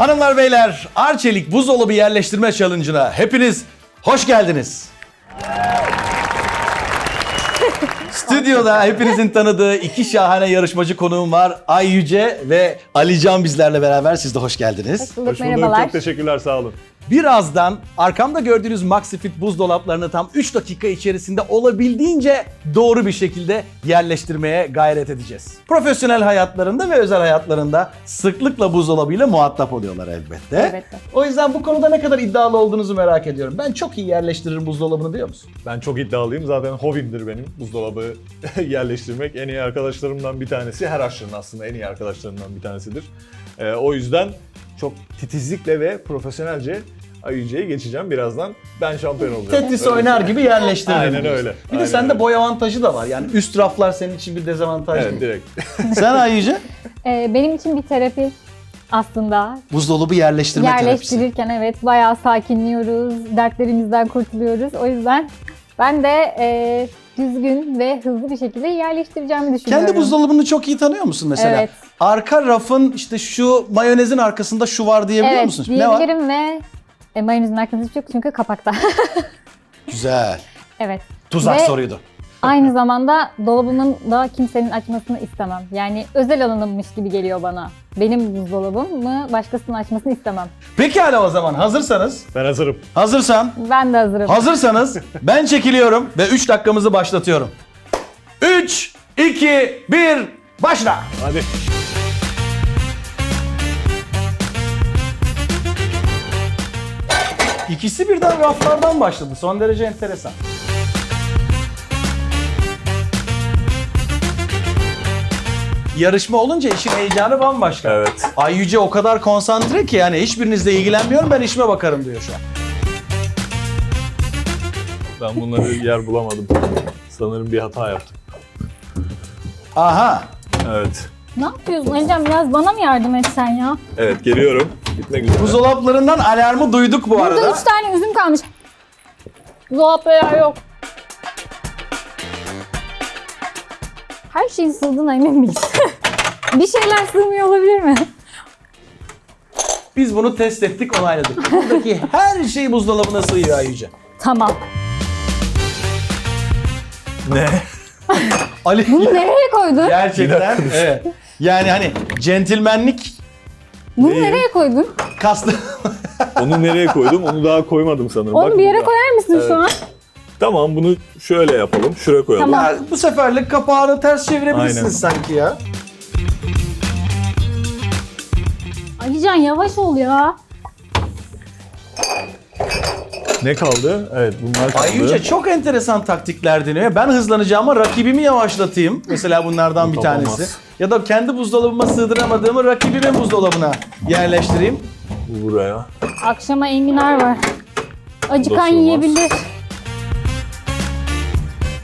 Hanımlar beyler Arçelik buzdolabı yerleştirme challenge'ına hepiniz hoş geldiniz. Stüdyoda hepinizin tanıdığı iki şahane yarışmacı konuğum var. Ay Yüce ve Ali Can bizlerle beraber. Siz de hoş geldiniz. Hoş bulduk, Hoş bulduk. merhabalar. Çok teşekkürler. Sağ olun. Birazdan arkamda gördüğünüz Maxifit buzdolaplarını tam 3 dakika içerisinde olabildiğince doğru bir şekilde yerleştirmeye gayret edeceğiz. Profesyonel hayatlarında ve özel hayatlarında sıklıkla buzdolabıyla muhatap oluyorlar elbette. Elbette. O yüzden bu konuda ne kadar iddialı olduğunuzu merak ediyorum. Ben çok iyi yerleştiririm buzdolabını diyor musun? Ben çok iddialıyım. Zaten hobimdir benim buzdolabı yerleştirmek. En iyi arkadaşlarımdan bir tanesi. Her aşçının aslında en iyi arkadaşlarımdan bir tanesidir. Ee, o yüzden çok titizlikle ve profesyonelce Ayıcı'ya geçeceğim birazdan. Ben şampiyon olacağım. Tetris oynar gibi yerleştiririm. Aynen diyorsun. öyle. Bir de Aynen sende öyle. boy avantajı da var. Yani üst raflar senin için bir dezavantaj Evet değil. direkt. Sen Ayyüce? Ee, benim için bir terapi aslında. Buzdolabı yerleştirme terapisi. Yerleştirirken evet bayağı sakinliyoruz, dertlerimizden kurtuluyoruz. O yüzden ben de e, düzgün ve hızlı bir şekilde yerleştireceğimi düşünüyorum. Kendi buzdolabını çok iyi tanıyor musun mesela? Evet. Arka rafın işte şu mayonezin arkasında şu var diyebiliyor Evet musun? Ne var? diyebilirim ve e, mayonezin arkası hiç yok çünkü kapakta. Güzel. evet. Tuzak Ve- soruydu. Aynı zamanda dolabımın da kimsenin açmasını istemem. Yani özel alanımmış gibi geliyor bana. Benim buzdolabım mı başkasının açmasını istemem. Pekala o zaman hazırsanız, Ben hazırım. hazırsan, Ben de hazırım. hazırsanız ben çekiliyorum ve 3 dakikamızı başlatıyorum. 3, 2, 1, başla. Hadi. İkisi birden raflardan başladı. Son derece enteresan. Yarışma olunca işin heyecanı bambaşka. Evet. Ay Yüce o kadar konsantre ki yani hiçbirinizle ilgilenmiyorum ben işime bakarım diyor şu an. Ben bunları yer bulamadım. Sanırım bir hata yaptım. Aha. Evet. Ne yapıyorsun Alican? Biraz bana mı yardım etsen ya? Evet geliyorum. Gitmek üzere. Buzdolaplarından alarmı duyduk bu Burada arada. üç tane üzüm kalmış. Dolapta yer yok. Her şeyin sığdığına emin miyiz? bir şeyler sığmıyor olabilir mi? Biz bunu test ettik onayladık. Buradaki her şey buzdolabına sığıyor Ay Yüce. Tamam. Ne? Ali Bunu nereye koydun? gerçekten evet. Yani hani centilmenlik Bunu Neyi? nereye koydun? kastı. Onu nereye koydum? Onu daha koymadım sanırım. Onu Bak bir yere burada. koyar mısın şu an? Tamam bunu şöyle yapalım. Şuraya koyalım. Tamam. Ya bu seferlik kapağını ters çevirebilirsiniz Aynen. sanki ya. Alican yavaş ol ya. Ne kaldı? Evet bunlar kaldı. Ay Yüce çok enteresan taktikler deniyor. Ben hızlanacağıma rakibimi yavaşlatayım. Mesela bunlardan bir Olmaz. tanesi. Ya da kendi buzdolabıma sığdıramadığımı rakibimin buzdolabına yerleştireyim. Buraya. Akşama enginar var. Acıkan Nasıl olmaz? yiyebilir.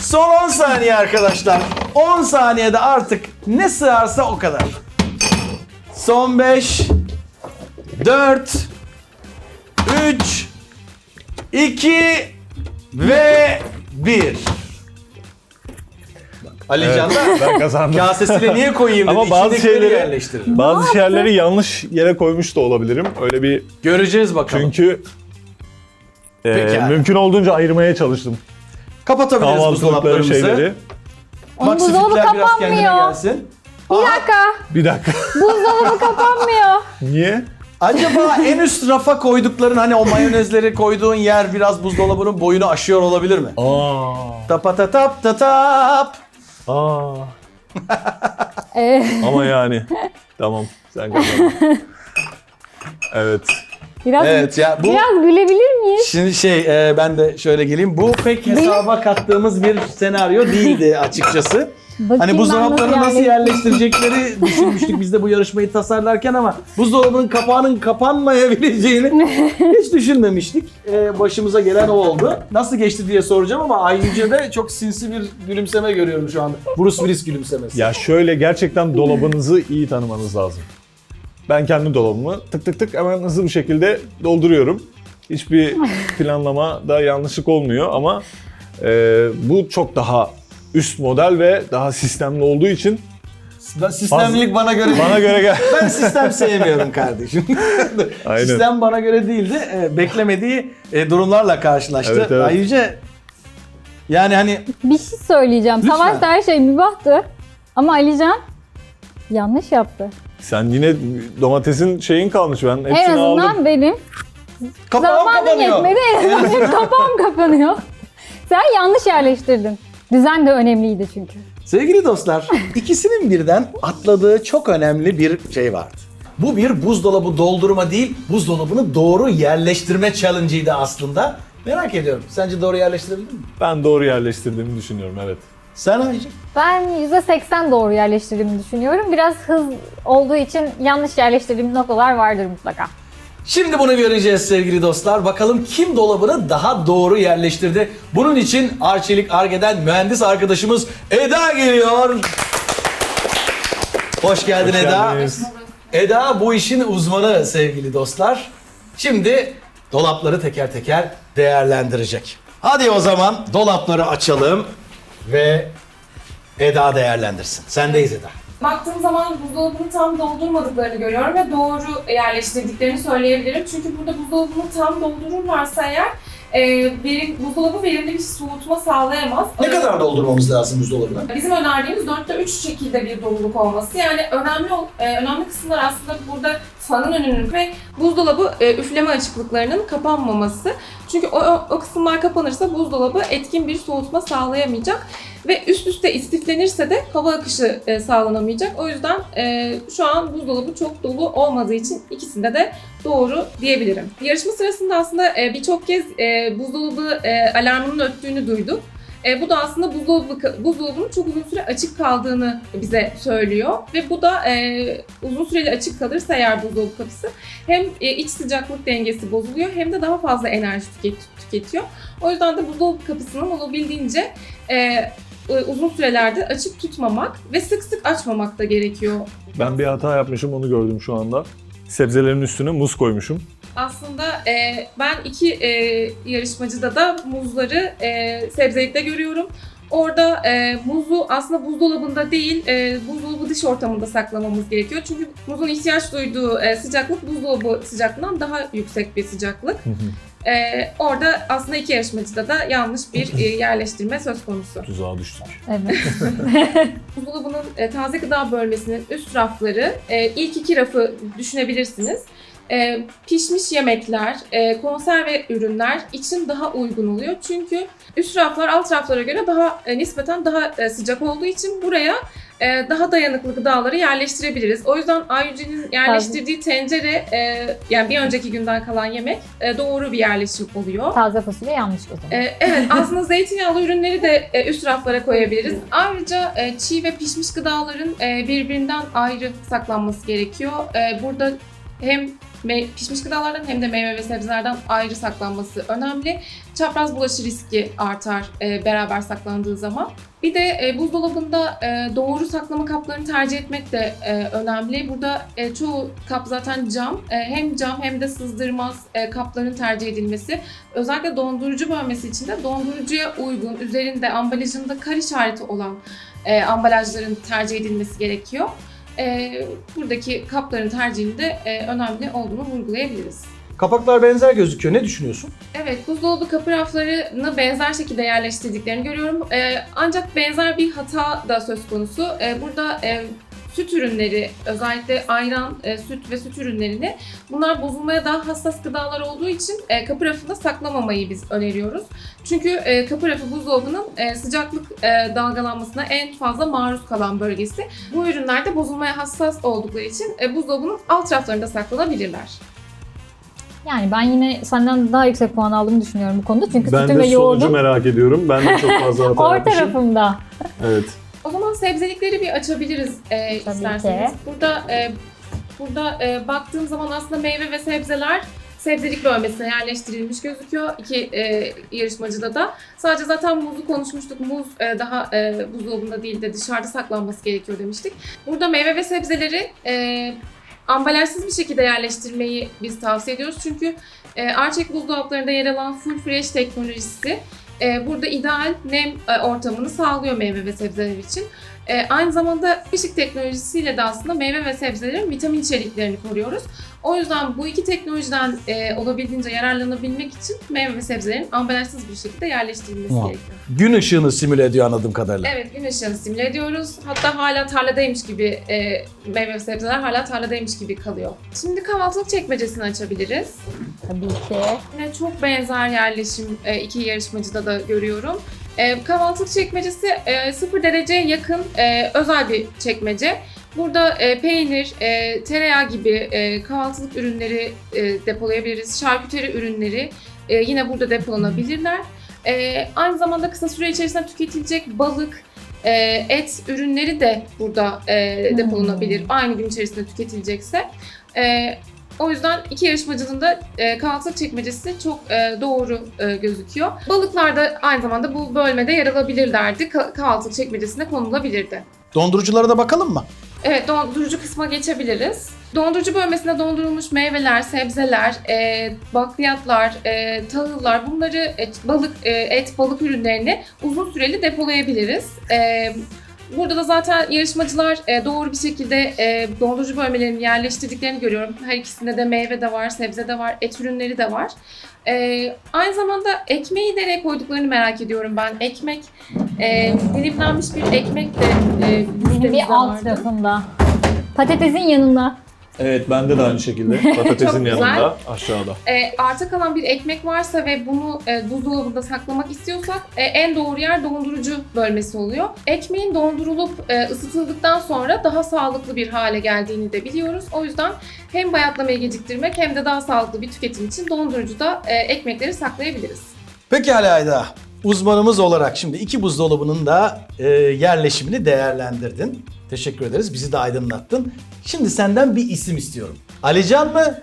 Son 10 saniye arkadaşlar. 10 saniyede artık ne sığarsa o kadar. Son 5 4 3 2 ve 1 Ali Evet, Can da ben kazandım. kasesine niye koyayım dedi. Ama bazı şeyleri- yerleştirir. Bazı şeyleri yanlış yere koymuş da olabilirim. Öyle bir Göreceğiz bakalım. çünkü e, mümkün olduğunca ayırmaya çalıştım. Kapatabiliriz buzdolaplarımızı. şeyleri. Onun buzdolabı kapanmıyor. gelsin. Bir dakika. Bir dakika. Buzdolabı kapanmıyor. Niye? Acaba en üst rafa koydukların hani o mayonezleri koyduğun yer biraz buzdolabının boyunu aşıyor olabilir mi? Aa. Tapatatap tatap. Aa. Ee, Ama yani. tamam. Sen kazandın. Evet. biraz, Evet ya bu biraz gülebilir miyiz? şimdi şey e, ben de şöyle geleyim. Bu pek hesaba kattığımız bir senaryo değildi açıkçası. Bakayım Hani buzdolaplarını nasıl yerleştireyim. yerleştirecekleri düşünmüştük biz de bu yarışmayı tasarlarken ama buzdolabının kapağının kapanmayabileceğini hiç düşünmemiştik. Ee, başımıza gelen o oldu. Nasıl geçti diye soracağım ama Ay Yüce'de çok sinsi bir gülümseme görüyorum şu anda. Bruce Willis gülümsemesi. Ya şöyle gerçekten dolabınızı iyi tanımanız lazım. Ben kendi dolabımı tık tık tık hemen hızlı bir şekilde dolduruyorum. Hiçbir planlama da yanlışlık olmuyor ama e, bu çok daha üst model ve daha sistemli olduğu için Sistemlilik bana göre değil. Bana göre gel. Ben sistem sevmiyorum kardeşim. Aynen. Sistem bana göre değildi. E, beklemediği e, durumlarla karşılaştı. Evet, evet. Ayrıca yani hani Bir şey söyleyeceğim. Lütfen. Savaşta her şey mübahtı. Ama Alican yanlış yaptı. Sen yine domatesin şeyin kalmış ben hepsini en azından aldım. benim kapağım zamanım kapanıyor. yetmedi. En azından benim kapağım kapanıyor. Sen yanlış yerleştirdin. Düzen de önemliydi çünkü. Sevgili dostlar, ikisinin birden atladığı çok önemli bir şey vardı. Bu bir buzdolabı doldurma değil, buzdolabını doğru yerleştirme challenge'ıydı aslında. Merak ediyorum. Sence doğru yerleştirebildin mi? Ben doğru yerleştirdiğimi düşünüyorum evet. Sen Ayşe? Ben %80 doğru yerleştirdiğimi düşünüyorum. Biraz hız olduğu için yanlış yerleştirdiğim noktalar vardır mutlaka. Şimdi bunu göreceğiz sevgili dostlar. Bakalım kim dolabını daha doğru yerleştirdi. Bunun için Arçelik Arge'den mühendis arkadaşımız Eda geliyor. Hoş geldin Hoş Eda. geldiniz. Eda bu işin uzmanı sevgili dostlar. Şimdi dolapları teker teker değerlendirecek. Hadi o zaman dolapları açalım ve Eda değerlendirsin. Sendeyiz Eda. Baktığım zaman buzdolabını tam doldurmadıklarını görüyorum ve doğru yerleştirdiklerini söyleyebilirim. Çünkü burada buzdolabını tam doldururlarsa eğer e, verim, buzdolabı verimli bir soğutma sağlayamaz. Ne kadar doldurmamız lazım buzdolabına? Bizim önerdiğimiz 4'te 3 şekilde bir doluluk olması. Yani önemli e, önemli kısımlar aslında burada fanın önünün ve buzdolabı e, üfleme açıklıklarının kapanmaması. Çünkü o, o, kısımlar kapanırsa buzdolabı etkin bir soğutma sağlayamayacak ve üst üste istiflenirse de hava akışı e, sağlanamayacak. O yüzden e, şu an buzdolabı çok dolu olmadığı için ikisinde de doğru diyebilirim. Yarışma sırasında aslında e, birçok kez e, buzdolabı e, alarmının öttüğünü duyduk. E, bu da aslında buzdolabı, buzdolabının çok uzun süre açık kaldığını bize söylüyor. Ve bu da e, uzun süreli açık kalırsa eğer buzdolabı kapısı hem e, iç sıcaklık dengesi bozuluyor hem de daha fazla enerji tüket- tüketiyor. O yüzden de buzdolabı kapısının olabildiğince e, e, uzun sürelerde açık tutmamak ve sık sık açmamak da gerekiyor. Ben bir hata yapmışım onu gördüm şu anda. Sebzelerin üstüne muz koymuşum. Aslında e, ben iki e, yarışmacıda da muzları e, sebzelikte görüyorum. Orada e, muzu aslında buzdolabında değil, e, buzdolabı dış ortamında saklamamız gerekiyor. Çünkü muzun ihtiyaç duyduğu e, sıcaklık buzdolabı sıcaklığından daha yüksek bir sıcaklık. E, orada aslında iki yarışmacıda da yanlış bir e, yerleştirme söz konusu. Tuzağa düştük. Evet. Buzdolabının e, taze gıda bölmesinin üst rafları, e, ilk iki rafı düşünebilirsiniz. E, pişmiş yemekler, e, konserve ürünler için daha uygun oluyor. Çünkü üst raflar alt raflara göre daha e, nispeten daha e, sıcak olduğu için buraya e, daha dayanıklı gıdaları yerleştirebiliriz. O yüzden Ayüce'nin yerleştirdiği tencere, e, yani bir önceki günden kalan yemek e, doğru bir yerleşim oluyor. Taze fasulye yanlış o zaman. Ee, evet aslında zeytinyağlı ürünleri de e, üst raflara koyabiliriz. Ayrıca e, çiğ ve pişmiş gıdaların e, birbirinden ayrı saklanması gerekiyor. E, burada hem pişmiş gıdalardan hem de meyve ve sebzelerden ayrı saklanması önemli. Çapraz bulaşı riski artar e, beraber saklandığı zaman. Bir de e, buzdolabında e, doğru saklama kaplarını tercih etmek de e, önemli. Burada e, çoğu kap zaten cam. E, hem cam hem de sızdırmaz e, kapların tercih edilmesi. Özellikle dondurucu bölmesi için de dondurucuya uygun, üzerinde ambalajında kar işareti olan e, ambalajların tercih edilmesi gerekiyor. E, buradaki kapların tercihinde e, önemli olduğunu vurgulayabiliriz. Kapaklar benzer gözüküyor. Ne düşünüyorsun? Evet, buzdolabı kapı raflarını benzer şekilde yerleştirdiklerini görüyorum. Ee, ancak benzer bir hata da söz konusu. Ee, burada e, süt ürünleri, özellikle ayran, e, süt ve süt ürünlerini bunlar bozulmaya daha hassas gıdalar olduğu için e, kapı rafında saklamamayı biz öneriyoruz. Çünkü e, kapı rafı buzdolabının e, sıcaklık e, dalgalanmasına en fazla maruz kalan bölgesi. Bu ürünler de bozulmaya hassas oldukları için e, buzdolabının alt raflarında saklanabilirler. Yani ben yine senden daha yüksek puan aldığımı düşünüyorum bu konuda. Çünkü Ben sütüm de ve sonucu yoğurdum merak ediyorum. Ben de çok fazla hata orta yapmışım. tarafımda. Evet. O zaman sebzelikleri bir açabiliriz e, Tabii isterseniz. ki. Burada e, burada e, baktığım zaman aslında meyve ve sebzeler sebzelik bölmesine yerleştirilmiş gözüküyor iki e, yarışmacıda da. Sadece zaten muzu konuşmuştuk. Muz e, daha e, buzdolabında değil de dışarıda saklanması gerekiyor demiştik. Burada meyve ve sebzeleri e, ambalajsız bir şekilde yerleştirmeyi biz tavsiye ediyoruz. Çünkü e, Arçek buzdolaplarında yer alan full fresh teknolojisi burada ideal nem e, ortamını sağlıyor meyve ve sebzeler için. E, aynı zamanda ışık teknolojisiyle de aslında meyve ve sebzelerin vitamin içeriklerini koruyoruz. O yüzden bu iki teknolojiden e, olabildiğince yararlanabilmek için meyve ve sebzelerin ambalajsız bir şekilde yerleştirilmesi Wow. gerekiyor. Gün ışığını simüle ediyor anladığım kadarıyla. Evet, gün ışığını simüle ediyoruz. Hatta hala tarladaymış gibi, e, meyve ve sebzeler hala tarladaymış gibi kalıyor. Şimdi kahvaltılık çekmecesini açabiliriz. Tabii ki. Yine çok benzer yerleşim e, iki yarışmacıda da görüyorum. E, kahvaltılık çekmecesi e, 0 dereceye yakın e, özel bir çekmece. Burada e, peynir, e, tereyağı gibi e, kahvaltılık ürünleri e, depolayabiliriz. Şarküteri ürünleri e, yine burada depolanabilirler. E, aynı zamanda kısa süre içerisinde tüketilecek balık, e, et ürünleri de burada e, Hmm. depolanabilir. Aynı gün içerisinde tüketilecekse. E, o yüzden iki yarışmacının da e, kahvaltılık çekmecesi çok e, doğru e, gözüküyor. Balıklar da aynı zamanda bu bölmede yer alabilirlerdi. Ka- kahvaltılık çekmecesine konulabilirdi. Donduruculara da bakalım mı? Evet, dondurucu kısma geçebiliriz. Dondurucu bölmesinde dondurulmuş meyveler, sebzeler, e, bakliyatlar, e, tahıllar, bunları et, balık, e, et, balık ürünlerini uzun süreli depolayabiliriz. E, burada da zaten yarışmacılar e, doğru bir şekilde e, dondurucu bölmelerini yerleştirdiklerini görüyorum. Her ikisinde de meyve de var, sebze de var, et ürünleri de var. E, aynı zamanda ekmeği nereye koyduklarını merak ediyorum ben. Ekmek, dilimlenmiş bir ekmek de Bir alt vardı. Patatesin yanında. Evet bende de aynı şekilde. Patatesin Çok güzel. yanında aşağıda. E, arta kalan bir ekmek varsa ve bunu e, buzdolabında saklamak istiyorsak e, en doğru yer dondurucu bölmesi oluyor. Ekmeğin dondurulup e, ısıtıldıktan sonra daha sağlıklı bir hale geldiğini de biliyoruz. O yüzden hem bayatlamayı geciktirmek hem de daha sağlıklı bir tüketim için dondurucuda e, ekmekleri saklayabiliriz. Pekala Ayda. Uzmanımız olarak şimdi iki buzdolabının da e, yerleşimini değerlendirdin. Teşekkür ederiz. Bizi de aydınlattın. Şimdi senden bir isim istiyorum. Alican mı?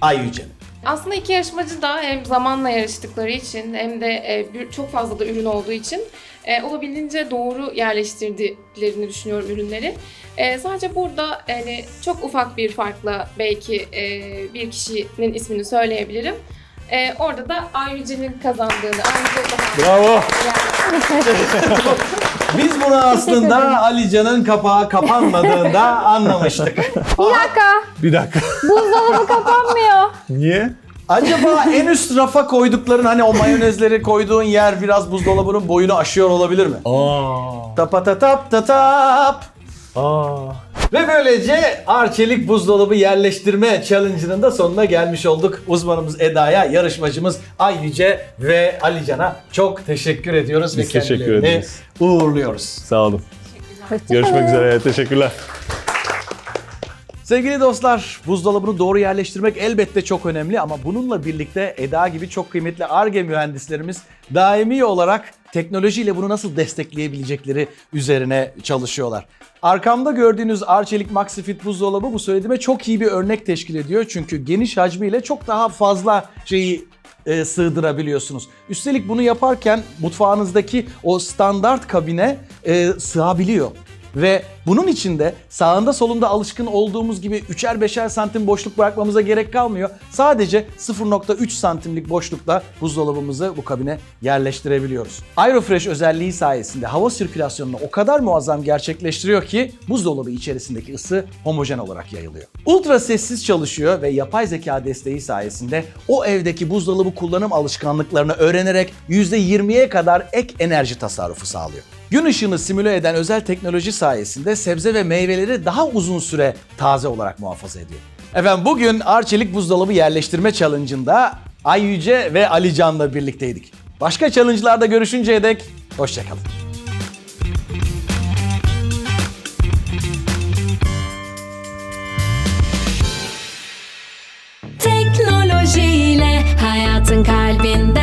Ay Yüce mi? Aslında iki yarışmacı da hem zamanla yarıştıkları için hem de e, çok fazla da ürün olduğu için e, olabildiğince doğru yerleştirdiklerini düşünüyorum ürünleri. E, sadece burada yani çok ufak bir farkla belki bir kişinin ismini söyleyebilirim. E, orada da Ayyüce'nin kazandığını, Ayyüce daha Bravo. Biz bunu aslında Alican'ın kapağı kapanmadığında anlamıştık. Bir dakika. Bir dakika. Buzdolabı kapanmıyor. Niye? Acaba en üst rafa koydukların hani o mayonezleri koyduğun yer biraz buzdolabının boyunu aşıyor olabilir mi? Aa. Tapatatap tatap. Aa. Ve böylece Arçelik buzdolabı yerleştirme challenge'ının da sonuna gelmiş olduk. Uzmanımız Eda'ya, yarışmacımız Ay Yüce ve Alican'a çok teşekkür ediyoruz Biz ve teşekkür kendilerini ederiz. uğurluyoruz. Sağ olun. Görüşmek üzere. Teşekkürler. Sevgili dostlar, buzdolabını doğru yerleştirmek elbette çok önemli ama bununla birlikte Eda gibi çok kıymetli ARGE mühendislerimiz daimi olarak teknolojiyle bunu nasıl destekleyebilecekleri üzerine çalışıyorlar. Arkamda gördüğünüz Arçelik MaxiFit buzdolabı bu söylediğime çok iyi bir örnek teşkil ediyor. Çünkü geniş hacmiyle çok daha fazla şeyi e, sığdırabiliyorsunuz. Üstelik bunu yaparken mutfağınızdaki o standart kabine e, sığabiliyor. Ve bunun içinde sağında solunda alışkın olduğumuz gibi 3'er 5'er santim boşluk bırakmamıza gerek kalmıyor. Sadece 0.3 santimlik boşlukla buzdolabımızı bu kabine yerleştirebiliyoruz. Aerofresh özelliği sayesinde hava sirkülasyonunu o kadar muazzam gerçekleştiriyor ki buzdolabı içerisindeki ısı homojen olarak yayılıyor. Ultra sessiz çalışıyor ve yapay zeka desteği sayesinde o evdeki buzdolabı kullanım alışkanlıklarını öğrenerek %20'ye kadar ek enerji tasarrufu sağlıyor. Gün ışığını simüle eden özel teknoloji sayesinde sebze ve meyveleri daha uzun süre taze olarak muhafaza ediyor. Efendim bugün Arçelik buzdolabı yerleştirme challenge'ında Ay Yüce ve Ali Can'la birlikteydik. Başka challenge'larda görüşünceye dek hoşçakalın. Teknolojiyle hayatın kaynağı